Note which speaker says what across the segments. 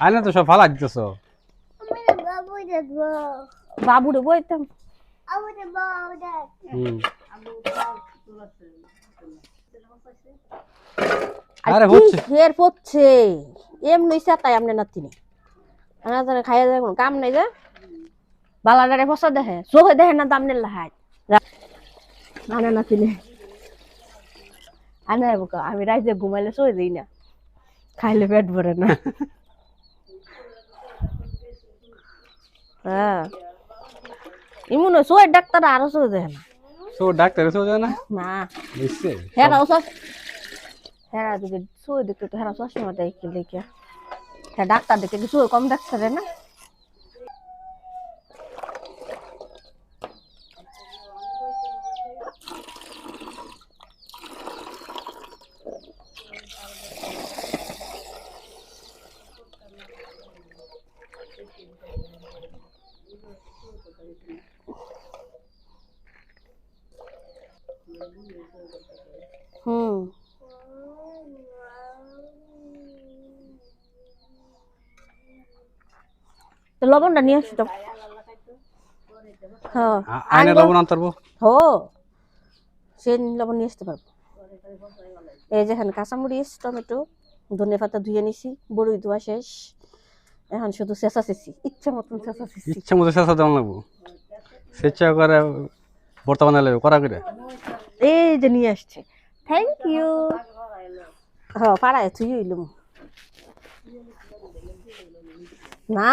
Speaker 1: আয় না তো সব ফালা দিতেছ।
Speaker 2: বাবুরে বইতাম।
Speaker 1: আরে হচ্ছে।
Speaker 2: ফের পড়ছে এমনি তাই আমনে নাতিনি। আনা তারে খাইয়া যায় কোনো কাম নাই যে। বালাডারে ফসা দেখে। চোখে দেখে না আনা নাতিনি। আনা আমি রাইতে ঘুমাইলে শুয়ে দিই না। খাইলে পেট ভরে না। হ্যাঁ। ইমন শুয়ে ডাক্তার আরও শুয়ে দেখে না।
Speaker 1: সো ডাক্তার এসে যায় না?
Speaker 2: না।
Speaker 1: নিশ্চয়।
Speaker 2: হেরা সস হেরা যদি সোয়ে দেখতে তো হেরা সবসময় দেখি দেখে হ্যাঁ ডাক্তার দেখে কি শুয়ে কম ডাক্তার না? হুম। লবণটা নিয়ে আসতো হ্যাঁ।
Speaker 1: আয়না
Speaker 2: আনব।
Speaker 1: লবণ আনতারবো
Speaker 2: হো। সে লবণ নিয়ে আসতে পারব। এই যেখানে কাঁচামরিচ টমেটো ধনে পাতা ধুয়ে নিছি বড়ই ধোয়া শেষ। এখন শুধু চেঁচা চেঁচি ইচ্ছা মতন চেঁচা চেঁচি
Speaker 1: ইচ্ছা মতো শেষা দেওয়া লাগবো। স্বেচ্ছা করে বর্তমানে লাগবে করা করে?
Speaker 2: এই যে নিয়ে আসছে। থ্যাংক ইউ হ্যাঁ পাড়ায় তুই ইলুম না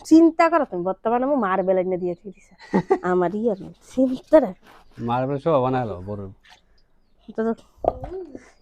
Speaker 2: চিন্তা করো তুমি বর্তমানে আমি মার বেলা এনে দিয়ে দিছে আমার ইয়ার চিন্তা রাখ
Speaker 1: মারবে সব বানালো বড়।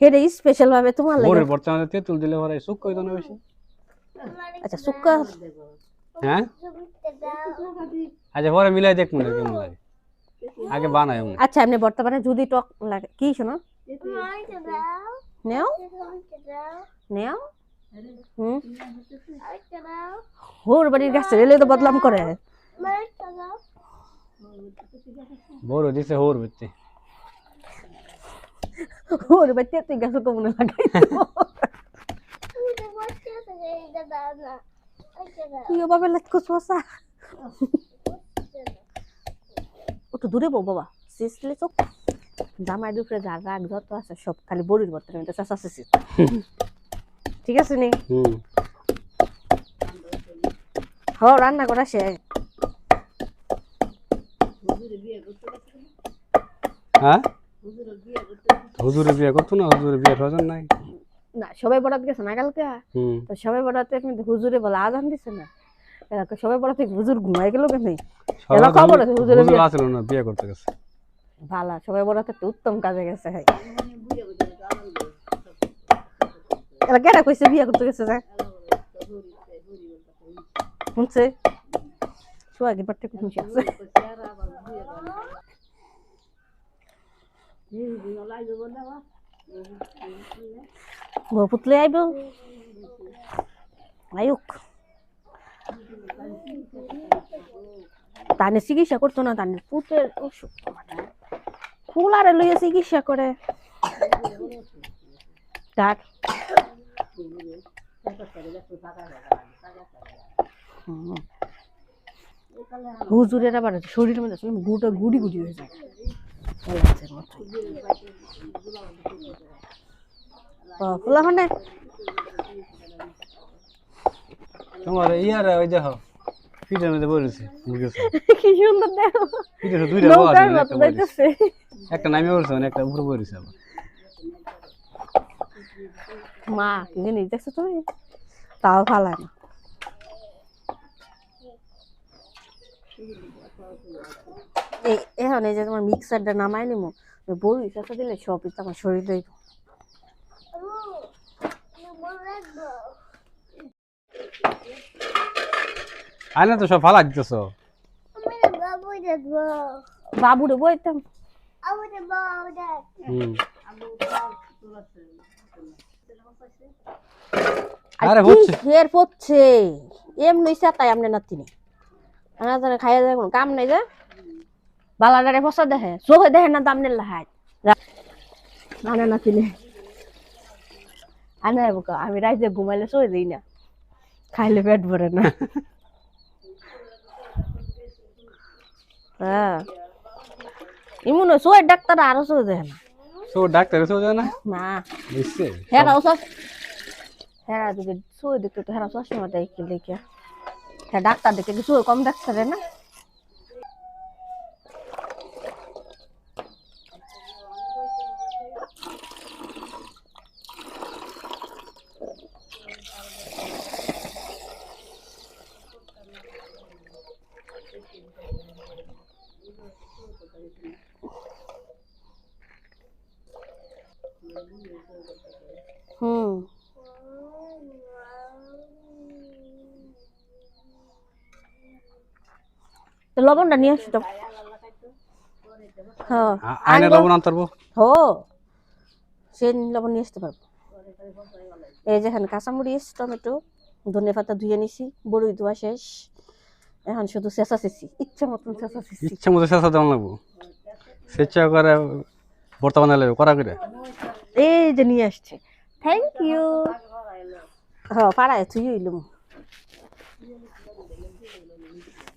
Speaker 2: হেরে স্পেশাল ভাবে তোমার লাগে
Speaker 1: বর্তমানে তেঁতুল দিলে পরে সুখ কই না বেশি?
Speaker 2: আচ্ছা সুক্কা
Speaker 1: হ্যাঁ আচ্ছা পরে মিলাই দেখ মনে কেমন লাগে আগে বানাই আমি
Speaker 2: আচ্ছা এমনি বর্তমানে যদি টক লাগে কি শোনো নেও নেও হুম হোর বাড়ির গাছ রেলে তো বদলাম করে
Speaker 1: বড় দিছে হোর বেতে
Speaker 2: হোর বাড়িতে তুই গাছ কমনে লাগাই তুই বাবা লাগ বসা? একটু দূরে বউ বাবা। সিসলে চোখ। জামাই দুপুরে যা রাগ যত আছে সব খালি বড়ির বর্তমানে এটা চাষা চেঁচি ঠিক আছে নি?
Speaker 1: হুম।
Speaker 2: হ রান্না করা শেষ।
Speaker 1: হ্যাঁ? হুজুরে বিয়ে করতো না হুজুরে বিয়ে প্রয়োজন নাই।
Speaker 2: সবাই বরাত গেছে না কালকে? তো সবাই বরাতে হুজুরে বলে আজান দিছে না। এরা সবাই বরাতে হুজুর ঘুমাই গেল কেন? এলা খবর আছে
Speaker 1: হুজুর
Speaker 2: বিয়ে।
Speaker 1: আসলো না বিয়ে করতে গেছে।
Speaker 2: ভালা সবাই বরাতে একটা উত্তম কাজে গেছে এরা কেটা কইছে বিয়ে করতে গেছে শুনছে? আছে। বউ পুতলে আইব আয়ুক তানে চিকিৎসা করতো না তানে পুতের অসুখ ফুলারে লইয়া চিকিৎসা করে তার। হুজুরের আবার শরীরের মধ্যে গুটা গুড়ি গুড়ি হয়ে যায় মতো। মানে
Speaker 1: তোমার ইয়ার ওই দেখো পিঠের মধ্যে বলেছে
Speaker 2: কি সুন্দর দেখো।
Speaker 1: পিঠের দুইটা একটা নামে বলছে একটা উপরে বলেছে আবার।
Speaker 2: মা কি জিনিস দেখছ তুমি? তাও ফালা না। এখন এই যে তোমার মিক্সারটা নামাই নিমো বড়ি চাষা দিলে সবই তো আমার শরীরে
Speaker 1: আয় না তো সব দিতেছ
Speaker 2: বাবুরে বইতাম। আরে
Speaker 1: হচ্ছে।
Speaker 2: ফের পড়ছে। এমনি তাই আমনে নাতিনি আনা তারে খাইয়া যায় কোনো কাম নাই যে। বালাডারে ফসা দেখে। চোখে দেখে না দাম নিল হাই আনা নাতিনি আনা আমি রাইজে ঘুমাইলে শুয়ে দিই না। খাইলে পেট ভরে না। হ্যাঁ। হয় সোয়ের ডাক্তার আরও সো দেয় না।
Speaker 1: সো ডাক্তার সো দেয় না?
Speaker 2: না।
Speaker 1: বুঝছে
Speaker 2: হ্যাঁ ও সব হেরা যদি সোয়ে দেখতে তো হ্যাঁ চশমা দেয় কি লেখা হ্যাঁ ডাক্তার দেখে কি সোয়ে কম ডাক্তারে না? হুম। তো লবণটা নিয়ে আসি তো। হ্যাঁ।
Speaker 1: লবণ আনতারবো
Speaker 2: হো। সে লবণ নিয়ে আসতে পারব। এই যেখানে কাঁচামরিচ টমেটো ধনে পাতা ধুয়ে নিছি বড়ই ধোয়া শেষ। এখন শুধু চেঁচা চেঁচি ইচ্ছা মতন চেঁচা চেঁচি
Speaker 1: ইচ্ছা মতো চেষ্টা দেওয়া লাগবো। স্বেচ্ছা করে বর্তমানে লাগবে করা করে?
Speaker 2: এই যে নিয়ে আসছে। থ্যাংক ইউ হ্যাঁ পাড়ায় তুই হইলুম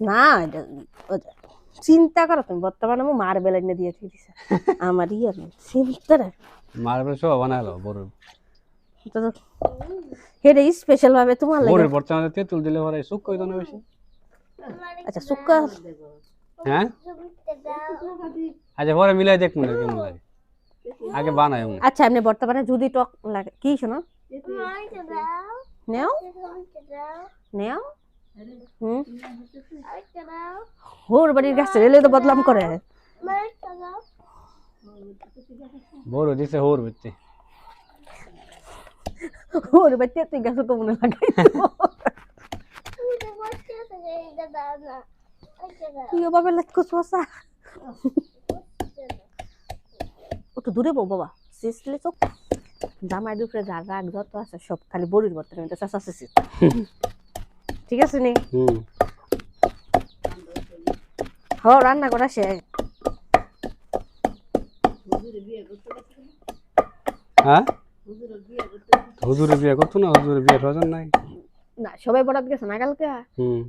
Speaker 2: না চিন্তা করো তুমি বর্তমানে আমি মার বেলা এনে দিয়ে দিছে আমার ইয়ে সিম্পল
Speaker 1: মারবে সব বানালো বড় তো
Speaker 2: হেরে স্পেশাল ভাবে তোমার লাগে
Speaker 1: বড়ের বর্তমানে তেঁতুল দিলে পরে সুখ কই না বেশি
Speaker 2: আচ্ছা সুক্কা
Speaker 1: হ্যাঁ আচ্ছা পরে মিলাই দেখ মনে কেমন লাগে আগে বানাই
Speaker 2: আচ্ছা এমনি বর্তমানে যদি টক লাগে কি শোনো? নেও। নেও। হুম। হোর বাড়ির গাছ রেলে তো বদলাম করে।
Speaker 1: বড় দিছে হোর বেতে
Speaker 2: হোর বাড়িতে তুই গাছ কমনে লাগাই তুইও বাবা লাগ শোষা একটু দূরে বউ বাবা। সিসলে চোখ জামাই দুপুরে যা রাগ যত আছে সব খালি বড়ির বর্তমানে এটা ঠিক আছে নি?
Speaker 1: হুম।
Speaker 2: হ রান্না করা শেষ।
Speaker 1: হ্যাঁ? হুজুরে বিয়ে করতো না হুজুরে বিয়ে প্রয়োজন নাই।
Speaker 2: না সবাই বরাত গেছে না কালকে?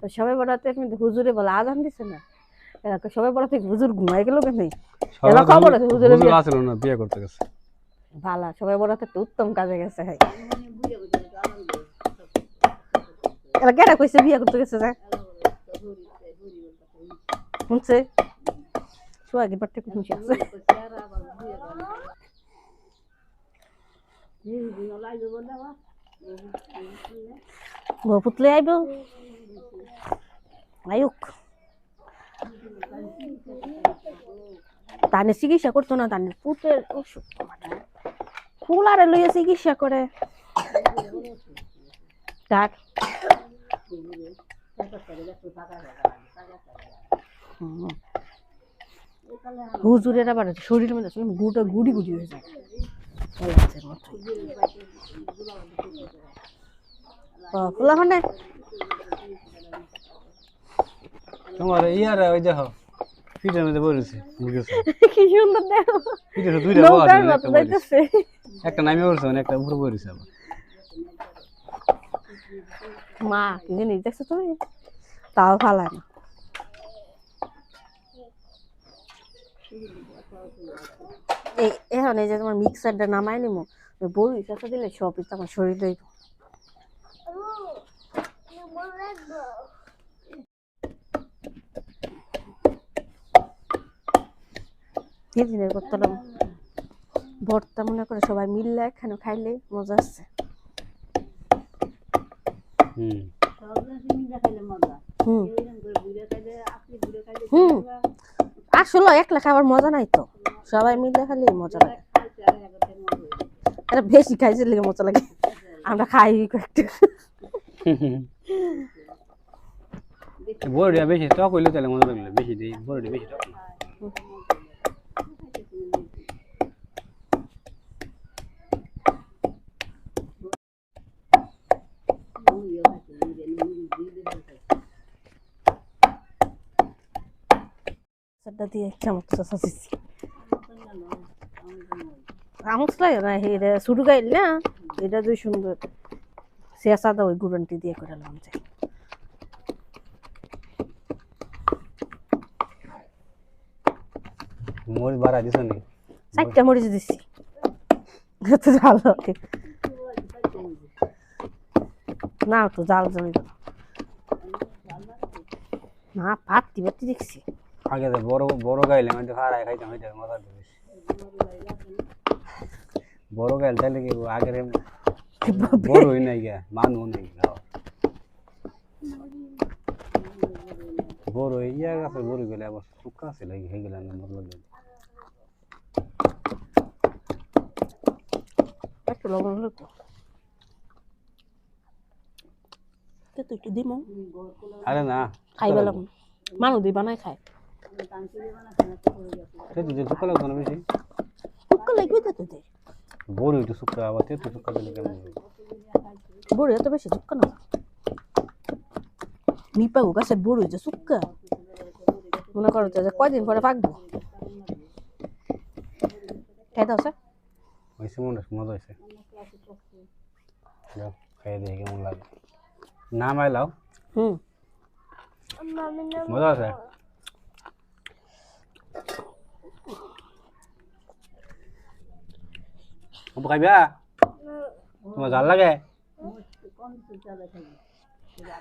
Speaker 2: তো সবাই বরাতে হুজুরে বলে আজান দিছে না? সবাই বরাতে হুজুর ঘুমাই গেল কেন এলা খবর আছে হুজুর বিয়ে?
Speaker 1: আসলো না বিয়ে করতে গেছে।
Speaker 2: ভালো সবাই বরাতে তো উত্তম কাজে গেছে কেডা কইছে বিয়ে করতে গেছে যে? শুনছে? খুশি আছে বউ পুতলে আইব। আয়ুক তানে চিকিৎসা করতো না, তানে পুতের অসুখ ফুলারে লইয়া চিকিৎসা করে। হুজুরের আবার শরীরের মধ্যে গুটা গুড়ি গুড়ি হয়ে যায়। মানে
Speaker 1: ইয়ার ওই দেখো। পিঠের মধ্যে ছোপ।
Speaker 2: কি সুন্দর দেখো।
Speaker 1: পিঠের দুইটা একটা নামে মানে একটা উপরে বলেছে আবার।
Speaker 2: মা কি জিনিস দেখছ তুমি? তাও ফালায় না। এখন এই যে তোমার মিক্সারটা নামাই নিমো বড়ি চাষা দিলে সব আমার শরীরে দিনের করতাম। ভর্তা মনে করে সবাই মিললে এখানে খাইলে মজা আসছে
Speaker 1: হুম।
Speaker 2: হুম। হুম। আসলে একলা খাবার মজা নাই তো। সবাই মিলে খালি মজা লাগে। এটা বেশি খাইছে লেগে মজা লাগে। আমরা খাই কয়েকটা।
Speaker 1: বড়িয়া বেশি টক হইলে তাহলে মজা লাগল বেশি দিই বড়িয়া বেশি টক
Speaker 2: সেটা দিয়ে চামচ চাষা দিচ্ছি চামচ লাগে না এটা শুরু গাইল না এটা যে সুন্দর শেষা দা ওই গুরন্টি দিয়ে করে লাম চাই
Speaker 1: মরিচ বাড়া দিছ নি
Speaker 2: চারটা মরিচ দিছি তো জাল না তো জাল জমি না পাতি পাতি দেখছি
Speaker 1: আগে তো বড় বড় গাইলে আমি তো হারাই খাইতাম হইতে মজা দিবে বড় গাইল তাহলে কি আগের বড় হই নাই গা মানু নাই বড় হই ইয়া গাছে বড় গেলে আবার শুকা আছে লাগি হয়ে গেলে না মরলো
Speaker 2: একটু লবণ হলো তো। তো একটু দিমো।
Speaker 1: আরে না
Speaker 2: খাই পেলাম মানুষ দিয়ে বানাই খায়।
Speaker 1: সে তো যে শুকা লাগতো না বেশি
Speaker 2: কুক্কা লাগবে তো তোদের
Speaker 1: বড় হইতো শুকা আবার তেতো শুকা দিলে কেমন হবে?
Speaker 2: বড় এত বেশি চুক্কা না নিপাগো গাছের বড় হয়েছে চুক্কা মনে করো তো যে কয়দিন পরে পাকবো খাই দাও স্যার
Speaker 1: হয়েছে মনে হয় মজা হয়েছে যাও খাইয়ে দেখি কেমন লাগে না মাইলাও
Speaker 2: হুম
Speaker 1: মজা আছে অপু খাইবা তোমার জাল লাগে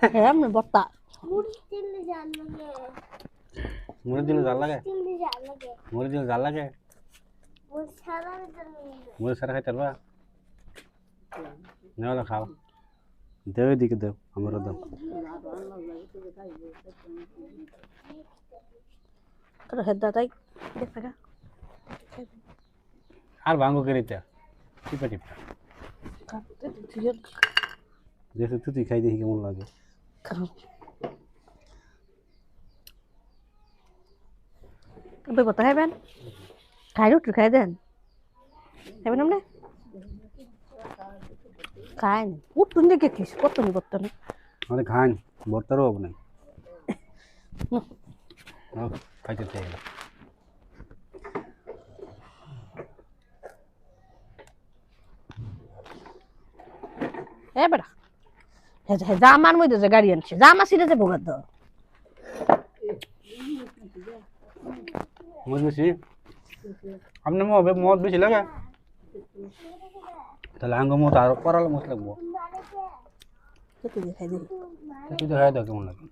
Speaker 2: হ্যাঁ আমি বর্তা
Speaker 1: মুড়ি দিলে জাল লাগে মুড়ি দিলে জাল লাগে মুড়ি সারা খাইতে পারবা নেওয়ালে খাও দেও এদিকে দেও আমারও দাও
Speaker 2: কারও হেদা তাই দেখ টাকা
Speaker 1: আর ভাঙ্গো কেরিতে টিপা টিপা। তুই খাই দেখি কেমন লাগে।
Speaker 2: তবে বর্তা খাইবেন খাই রুটি খাই দেন? খাইবেন আপনি খাই উঠুন দেখে খিস কত নি বর্তা না?
Speaker 1: আমাদের খান ভর্তারও হবে নাই। নাও, খাইতে চাই
Speaker 2: এ বেটা হে হে জামার মধ্যে যে গাড়ি আনছে জামা ছিঁড়ে যে ভোগার দাও
Speaker 1: বেশি আপনার মদ মদ বেশি লাগে? তাহলে আঙ্গ মত আরও করালে মত লাগবো।
Speaker 2: তুই দেখাই
Speaker 1: তা তুই তো খাই দাও কেমন লাগে।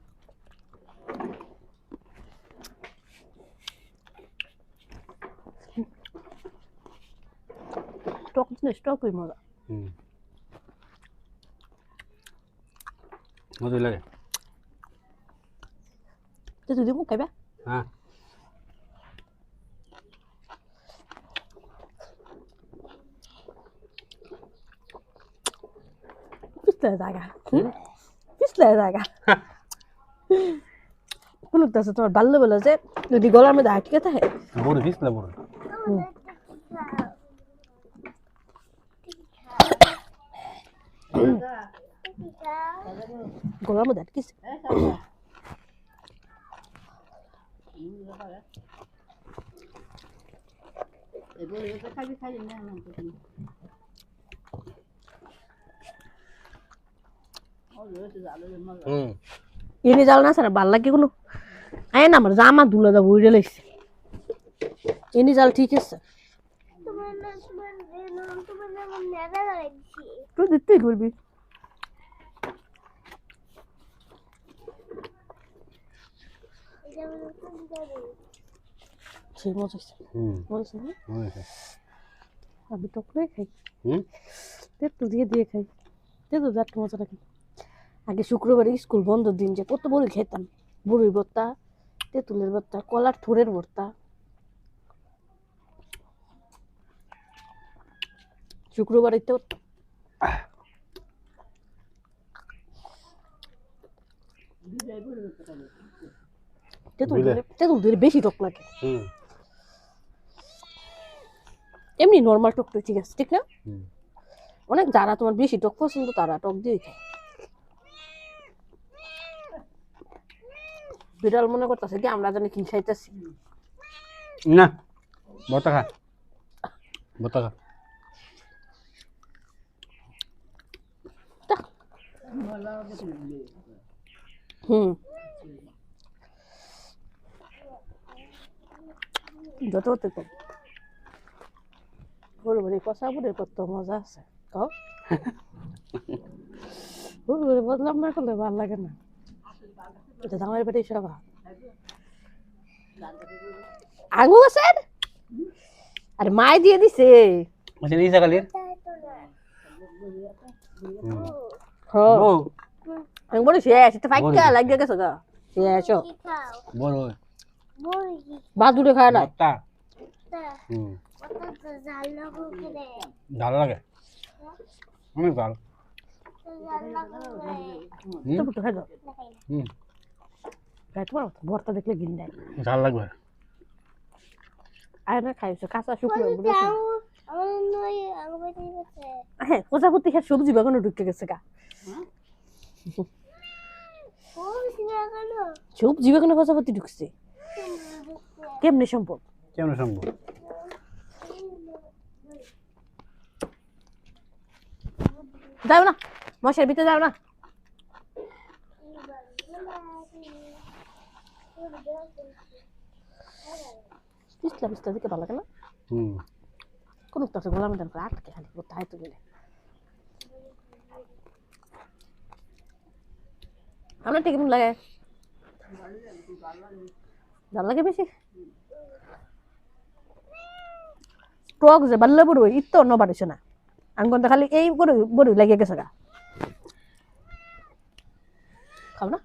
Speaker 2: টক জিনিস টকই মজা
Speaker 1: হুম মজা লাগে
Speaker 2: তুই তুই দিব খাইবা
Speaker 1: হ্যাঁ
Speaker 2: পিছলে জায়গা পিছলে জায়গা কোনো তোমার বাল্য বলে যে যদি গলার মধ্যে আটকে থাকে
Speaker 1: বড় ফিসলা বড়
Speaker 2: গলার মধ্যে আটকেছে এনে জাল না স্যার ভালো লাগে কোনো আয় না আমার জামা ধুলে যাব উড়ে লাগছে এনে জাল ঠিক আছে। তুই দিতেই করবি। সেই মজা
Speaker 1: হুম।
Speaker 2: মজা না? আমি টক করে খাই।
Speaker 1: হুম?
Speaker 2: তেঁতুল দিয়ে দিয়ে খাই। তেঁতুল যার মজা লাগে। আগে শুক্রবারে স্কুল বন্ধ দিন যে কত বড়ি খেতাম। বড়ির ভর্তা তেঁতুলের ভর্তা কলার থোড়ের ভর্তা। শুক্রবারে তো তেঁতুল? দিলে তেঁতুল দিলে বেশি টক লাগে। এমনি নর্মাল টক তো ঠিক আছে ঠিক না? অনেক যারা তোমার বেশি টক পছন্দ তারা টক দিয়ে খায়। বিড়াল মনে করতেছে কি আমরা জানি কি খাইতেছি।
Speaker 1: না বতা খা। বতা খা।
Speaker 2: হুম। যত হতে কম বড় বড় কষা বুড়ে কত মজা আছে কও? বড় বড় বদলাম না করলে ভালো লাগে না। এটা দামের পেটে সবা আঙুর আছে আরে মাই দিয়ে দিছে।
Speaker 1: আচ্ছা নিশা কালির
Speaker 2: হ্যাঁ। আমি বলি শেষ এটা ফাইকা লাগিয়ে গেছে গা। শেষ
Speaker 1: বড়।
Speaker 2: বাদুড়ে খায় না?
Speaker 1: ভালো লাগে অনেক ভালো
Speaker 2: খাই দাও। খাই তোমার ভর্তা দেখলে গিন দেয়।
Speaker 1: ঝাল লাগবে?
Speaker 2: আর না খাইছো। কাঁচা শুকনো হ্যাঁ প্রজাপতি খেয়ে সবজি বাগানে ঢুকে গেছে গা। সবজি বাগানে? প্রজাপতি ঢুকছে। কেমনে সম্ভব?
Speaker 1: কেমন সম্ভব?
Speaker 2: যাও না মশার ভিতরে যাও না। পিছলা পিছলা দিকে ভালো লাগে না?
Speaker 1: হুম।
Speaker 2: কোনো তো গোলাম দেন করে আটকে খালি কোথায় তো গেলে আপনার কেমন লাগে। ভালো লাগে বেশি? টক যে বাল্লে বড়, ইত্তো অন্য বাড়িছে না আঙ্গন খালি এই বড় বড় লাগিয়ে গেছে গা। খাও না?